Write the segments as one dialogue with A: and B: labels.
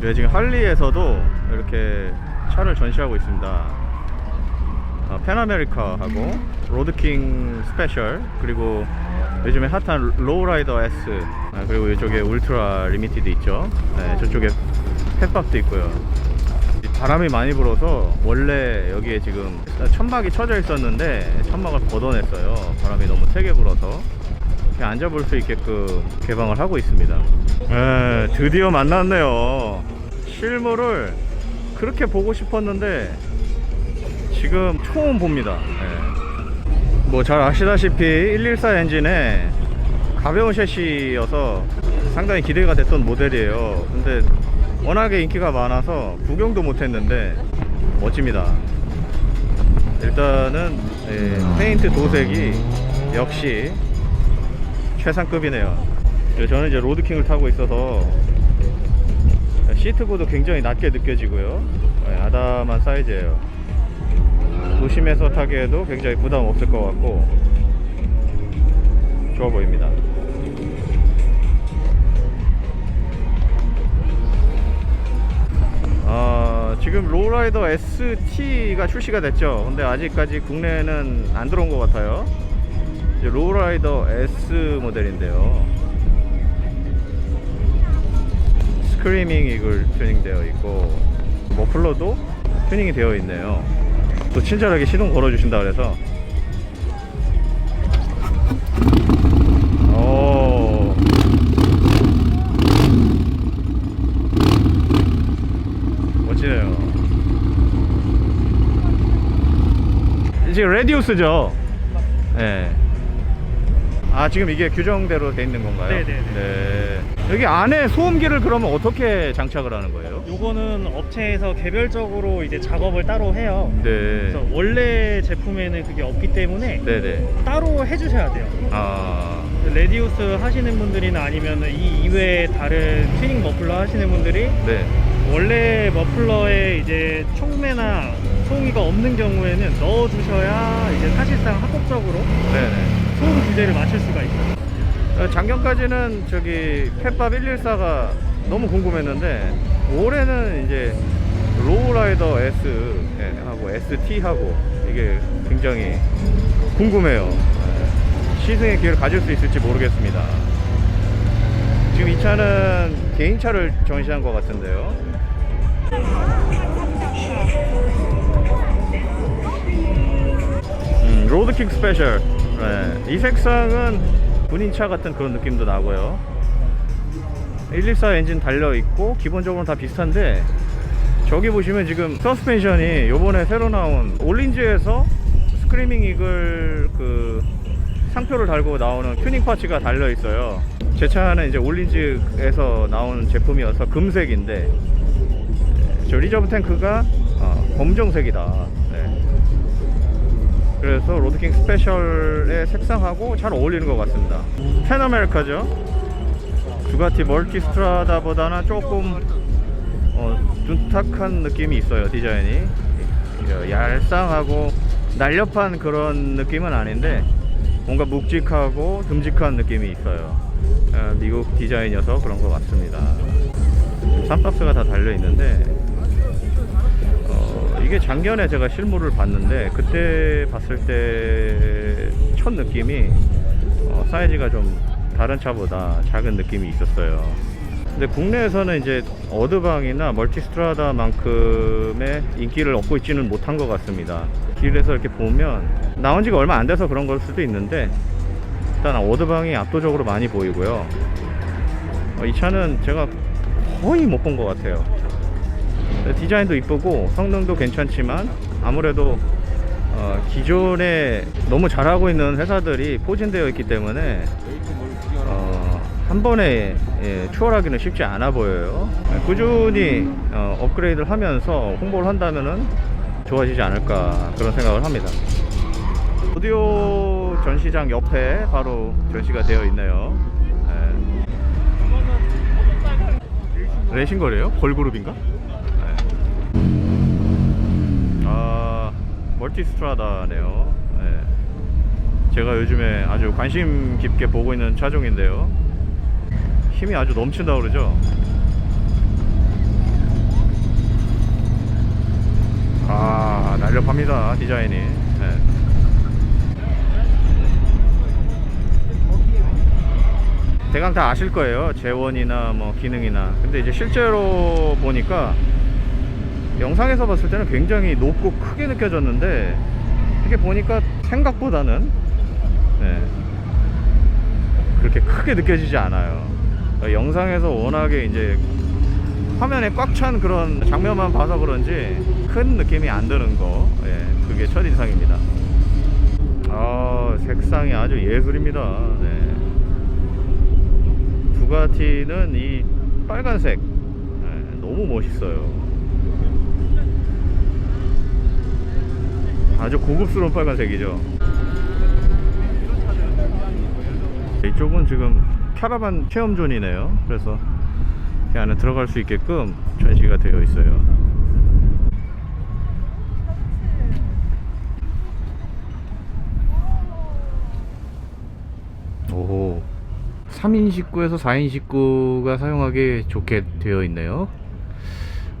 A: 네, 지금 할리에서도 이렇게 차를 전시하고 있습니다. 어, 페나메리카하고 로드킹 스페셜 그리고 요즘에 핫한 로우라이더 S 아, 그리고 이쪽에 울트라 리미티드 있죠. 네, 저쪽에 펫밥도 있고요. 이 바람이 많이 불어서 원래 여기에 지금 천막이 쳐져 있었는데 천막을 걷어냈어요. 바람이 너무 세게 불어서 이렇게 앉아볼 수 있게끔 개방을 하고 있습니다. 에, 드디어 만났네요. 실물을 그렇게 보고 싶었는데 지금 처음 봅니다. 뭐잘 아시다시피 114 엔진에 가벼운 셰시여서 상당히 기대가 됐던 모델이에요. 근데 워낙에 인기가 많아서 구경도 못했는데 멋집니다. 일단은 예, 페인트 도색이 역시 최상급이네요. 예, 저는 이제 로드킹을 타고 있어서 시트고도 굉장히 낮게 느껴지고요. 예, 아담한 사이즈예요. 도심에서 타기에도 굉장히 부담 없을 것 같고 좋아 보입니다. 어, 지금 로우라이더 ST가 출시가 됐죠. 근데 아직까지 국내에는 안 들어온 것 같아요. 이제 로우라이더 S 모델인데요. 스크리밍 이글 튜닝 되어 있고 머플러도 튜닝이 되어 있네요. 또 친절하게 시동 걸어주신다 그래서 오. 멋지네요. 지금 레디우스죠? 네. 아 지금 이게 규정대로 돼 있는 건가요?
B: 네네네.
A: 네. 여기 안에 소음기를 그러면 어떻게 장착을 하는 거예요?
B: 요거는 업체에서 개별적으로 이제 작업을 따로 해요.
A: 네.
B: 그래서 원래 제품에는 그게 없기 때문에
A: 네네.
B: 따로 해주셔야 돼요.
A: 아.
B: 레디우스 하시는 분들이나 아니면 이 이외에 다른 튜닝 머플러 하시는 분들이
A: 네.
B: 원래 머플러에 이제 촉매나 소음기가 없는 경우에는 넣어주셔야 이제 사실상 합법적으로
A: 네네.
B: 소음 규제를 맞출 수가 있어요.
A: 어, 작년까지는 저기 펫밥 114가 너무 궁금했는데 올해는 이제 로우라이더 S 예, 하고 ST 하고 이게 굉장히 궁금해요. 예, 시승의 기회를 가질 수 있을지 모르겠습니다. 지금 이 차는 개인차를 전시한 것 같은데요. 음, 로드킥 스페셜. 네, 이 색상은 군인차 같은 그런 느낌도 나고요. 114 엔진 달려 있고 기본적으로 다 비슷한데 저기 보시면 지금 서스펜션이 요번에 새로 나온 올린즈에서 스크리밍 이글 그 상표를 달고 나오는 튜닝 파츠가 달려 있어요. 제 차는 이제 올린즈에서 나온 제품이어서 금색인데 저 리저브 탱크가 어, 검정색이다. 네. 그래서 로드킹 스페셜의 색상하고 잘 어울리는 것 같습니다. 페나메리카죠. 두가티 멀티 스트라다보다는 조금 어, 둔탁한 느낌이 있어요 디자인이 어, 얄쌍하고 날렵한 그런 느낌은 아닌데 뭔가 묵직하고 듬직한 느낌이 있어요 어, 미국 디자인이어서 그런 것 같습니다 쌈박스가 다 달려 있는데 어, 이게 작년에 제가 실물을 봤는데 그때 봤을 때 첫 느낌이 어, 사이즈가 좀 다른 차보다 작은 느낌이 있었어요. 근데 국내에서는 이제 어드방이나 멀티스트라다만큼의 인기를 얻고 있지는 못한 것 같습니다. 길에서 이렇게 보면 나온 지가 얼마 안 돼서 그런 걸 수도 있는데 일단 어드방이 압도적으로 많이 보이고요. 어, 이 차는 제가 거의 못 본 것 같아요. 디자인도 이쁘고 성능도 괜찮지만 아무래도 어, 기존에 너무 잘하고 있는 회사들이 포진되어 있기 때문에 어, 한 번에 예, 추월하기는 쉽지 않아 보여요. 예, 꾸준히 어, 업그레이드를 하면서 홍보를 한다면은 좋아지지 않을까 그런 생각을 합니다. 오디오 전시장 옆에 바로 전시가 되어 있네요. 예. 레이싱거리에요? 걸그룹인가? 멀티스트라다네요. 네. 제가 요즘에 아주 관심 깊게 보고 있는 차종인데요. 힘이 아주 넘친다 그러죠? 아 날렵합니다 디자인이. 네. 대강 다 아실 거예요. 재원이나 뭐 기능이나. 근데 이제 실제로 보니까 영상에서 봤을 때는 굉장히 높고 크게 느껴졌는데 이게 보니까 생각보다는 네, 그렇게 크게 느껴지지 않아요. 그러니까 영상에서 워낙에 이제 화면에 꽉 찬 그런 장면만 봐서 그런지 큰 느낌이 안 드는 거 예, 그게 첫인상입니다. 아 색상이 아주 예술입니다. 네. 두가티는 이 빨간색 예, 너무 멋있어요 아주 고급스러운 빨간색이죠. 이쪽은 지금 캐러반 체험존이네요. 그래서 이 안에 들어갈 수 있게끔 전시가 되어 있어요. 오 3인 식구에서 4인 식구가 사용하기 좋게 되어 있네요.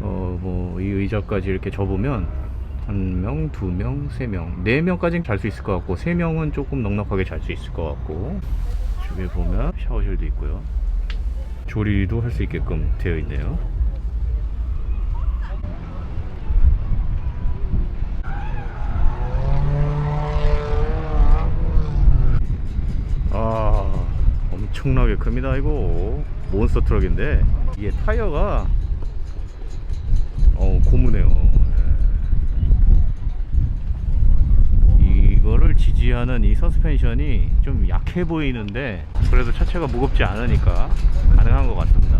A: 어뭐 이 의자까지 이렇게 접으면 한 명, 두 명, 세 명, 네 명까지는 잘 수 있을 것 같고 세 명은 조금 넉넉하게 잘 수 있을 것 같고. 저기 보면 샤워실도 있고요. 조리도 할 수 있게끔 되어 있네요. 아 엄청나게 큽니다 이거. 몬스터 트럭인데. 이게 타이어가 어 고무네요 예. 이거를 지지하는 이 서스펜션이 좀 약해 보이는데 그래도 차체가 무겁지 않으니까 가능한 것 같습니다.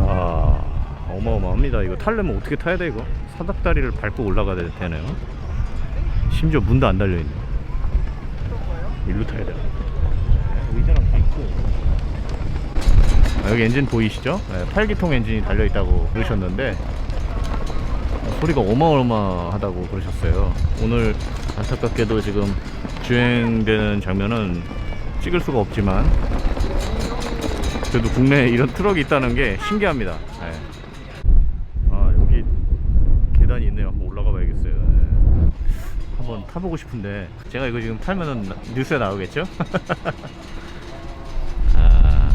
A: 아 어마어마합니다. 이거 타려면 어떻게 타야 돼 이거? 사닥다리를 밟고 올라가야 되네요. 심지어 문도 안 달려있네. 일로 타야 돼요. 의자랑 다 있고. 아, 여기 엔진 보이시죠? 네, 8기통 엔진이 달려있다고 그러셨는데 소리가 어마어마하다고 그러셨어요. 오늘 안타깝게도 지금 주행되는 장면은 찍을 수가 없지만 그래도 국내에 이런 트럭이 있다는 게 신기합니다 네. 아 여기 계단이 있네요 한번 올라가 봐야겠어요 네. 한번 타보고 싶은데 제가 이거 지금 타면은 나- 뉴스에 나오겠죠? 아.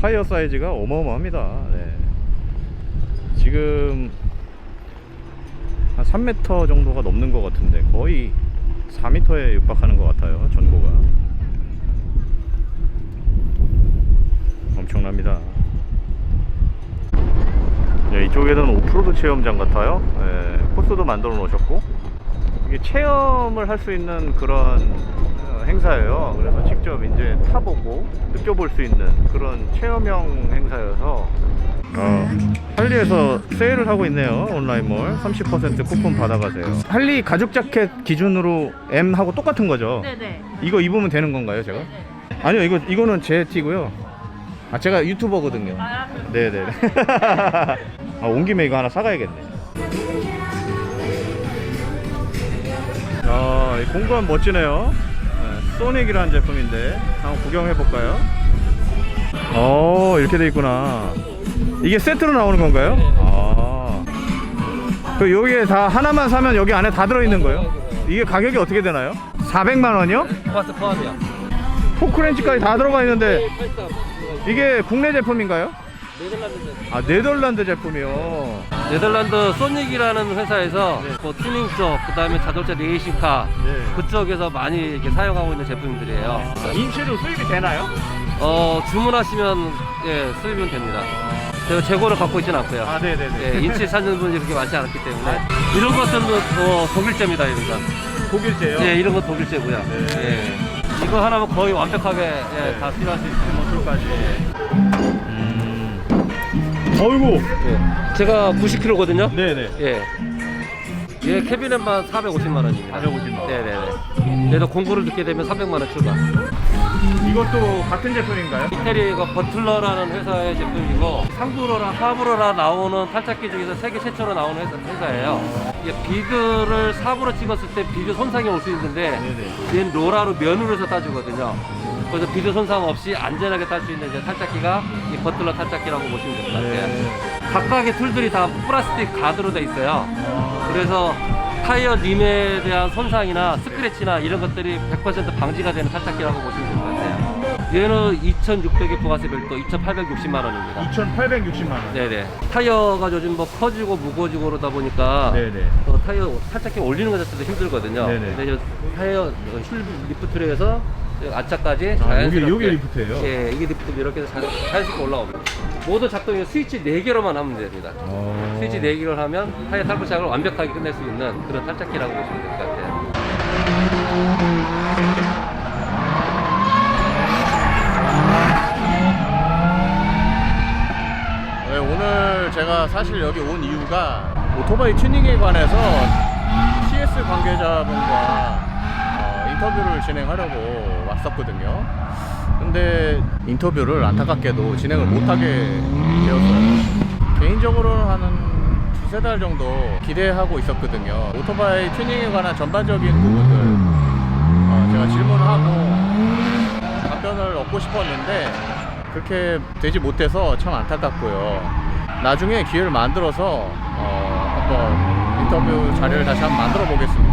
A: 타이어 사이즈가 어마어마합니다. 네. 지금 한 3m 정도가 넘는 것 같은데 거의 4m에 육박하는 것 같아요. 전고가 엄청납니다. 네, 이쪽에는 오프로드 체험장 같아요. 네, 코스도 만들어 놓으셨고 이게 체험을 할 수 있는 그런 어, 행사예요. 그래서 직접 이제 타보고 느껴볼 수 있는 그런 체험형 행사여서 어, 할리에서 세일을 하고 있네요. 온라인몰 30% 쿠폰 받아가세요. 할리 가죽 자켓 기준으로 M하고 똑같은 거죠?
C: 네네.
A: 이거 입으면 되는 건가요, 제가? 아니요, 이거 이거는 제 티고요. 아, 제가 유튜버거든요.
C: 아,
A: 네네. 아, 온 김에 이거 하나 사가야겠네. 아, 이 공구함 멋지네요. 네, 소닉이라는 제품인데 한번 구경해 볼까요? 어, 이렇게 돼 있구나. 이게 세트로 나오는 건가요? 아. 그 여기에 다 하나만 사면 여기 안에 다 들어 있는 거예요? 이게 가격이 어떻게 되나요? 400만 원이요?
D: 플러스 포함이야.
A: 포크렌치까지 다 들어가 있는데
D: 83.
A: 이게 국내 제품인가요?
D: 네덜란드
A: 아, 네덜란드 제품이요.
D: 네덜란드 소닉이라는 회사에서
A: 네.
D: 뭐 튜닝 쪽, 그다음에 자동차 레이싱카
A: 네.
D: 그쪽에서 많이 이렇게 사용하고 있는 제품들이에요.
A: 인체도 수입이 되나요?
D: 어 주문하시면 예 수입은 됩니다. 제가 재고를 갖고 있지는 않고요.
A: 아, 네네네.
D: 예, 인치 찾는 분이 그렇게 많지 않았기 때문에 이런 것들은 어, 독일제입니다 이런 건.
A: 독일제요?
D: 예, 이런 건 독일제고요.
A: 네.
D: 예. 이거 하나면 거의 완벽하게 예,
A: 네.
D: 다 필요할 수 있는
A: 모습까지. 음. 어이구.
D: 예. 제가 90kg거든요.
A: 네네.
D: 예. 얘 캐비넷만 450만 원입니다.
A: 450만 원.
D: 네네네. 얘도 공구를 듣게 되면 300만 원 출가.
A: 이것도 같은 제품인가요?
D: 이태리가 버틀러라는 회사의 제품이고 상부로랑 하부로라 나오는 탈착기 중에서 세계 최초로 나오는 회사, 회사예요. 이게 비드를 삽으로 찍었을 때 비드 손상이 올 수 있는데
A: 네네.
D: 얘는 로라로 면으로 해서 따주거든요. 그래서 비드 손상 없이 안전하게 탈수 있는 이제 탈착기가 이 버틀러 탈착기라고 보시면 될 것 같아요.
A: 네.
D: 각각의 툴들이 다 플라스틱 가드로 돼 있어요. 그래서 타이어 림에 대한 손상이나 스크래치나 이런 것들이 100% 방지가 되는 탈착기라고 보시면 될 것 같아요. 얘는 2,600의 부가세 별도 2,860만 원입니다.
A: 2,860만 원.
D: 네네. 타이어가 요즘 뭐 커지고 무거워지고 그러다 보니까
A: 네네.
D: 어, 타이어 탈착기 올리는 것 자체도 힘들거든요.
A: 네네.
D: 근데 저 타이어 어, 줄 리프트로 해서 안짝까지
A: 아,
D: 자연스럽게
A: 요게- 요게 리프트예요?
D: 예, 이게 리프트 이렇게 해서 자연, 자연스럽게 올라옵니다. 모든 작동이 스위치 4개로만 하면 됩니다.
A: 어.
D: 스위치 4개를 하면 타이어 탈부 작업을 완벽하게 끝낼 수 있는 그런 탈착기라고 보시면 될 것 같아요.
A: 네, 오늘 제가 사실 여기 온 이유가 오토바이 튜닝에 관해서 CS 관계자분과 어, 인터뷰를 진행하려고 왔었거든요. 근데 인터뷰를 안타깝게도 진행을 못하게 되었어요. 개인적으로는 한두 세 달 정도 기대하고 있었거든요. 오토바이 튜닝에 관한 전반적인 부분들 어, 제가 질문하고 답변을 얻고 싶었는데 그렇게 되지 못해서 참 안타깝고요. 나중에 기회를 만들어서 어, 한번 인터뷰 자리를 다시 한번 만들어 보겠습니다.